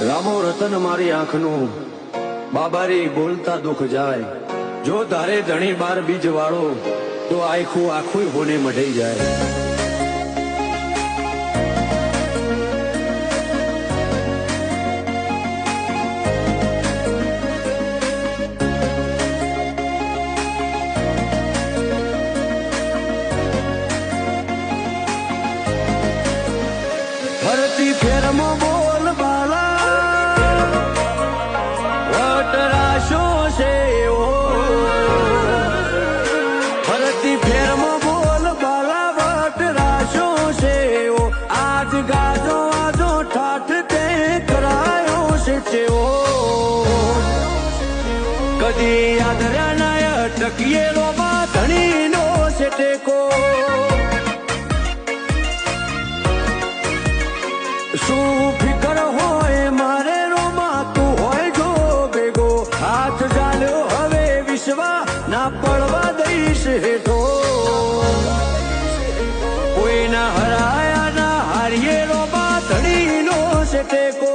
રામો રતન મારી આંખનું. બાબારી બોલતા દુઃખ જાય. જો તારે ધણી બાર બીજ વાળો તો આખું આખું હોને મઢઈ જાય. ગાજો આજો ઠાઠ તે કરાયો છે કદી યાદ રાનાય ટકીએલો બા ધણીનો છે ટેકો શું ફિકર હોય મારે રોમાં હોય જો ભેગો? હાથ ચાલ્યો હવે વિશ્વા ના પડ se te conoce.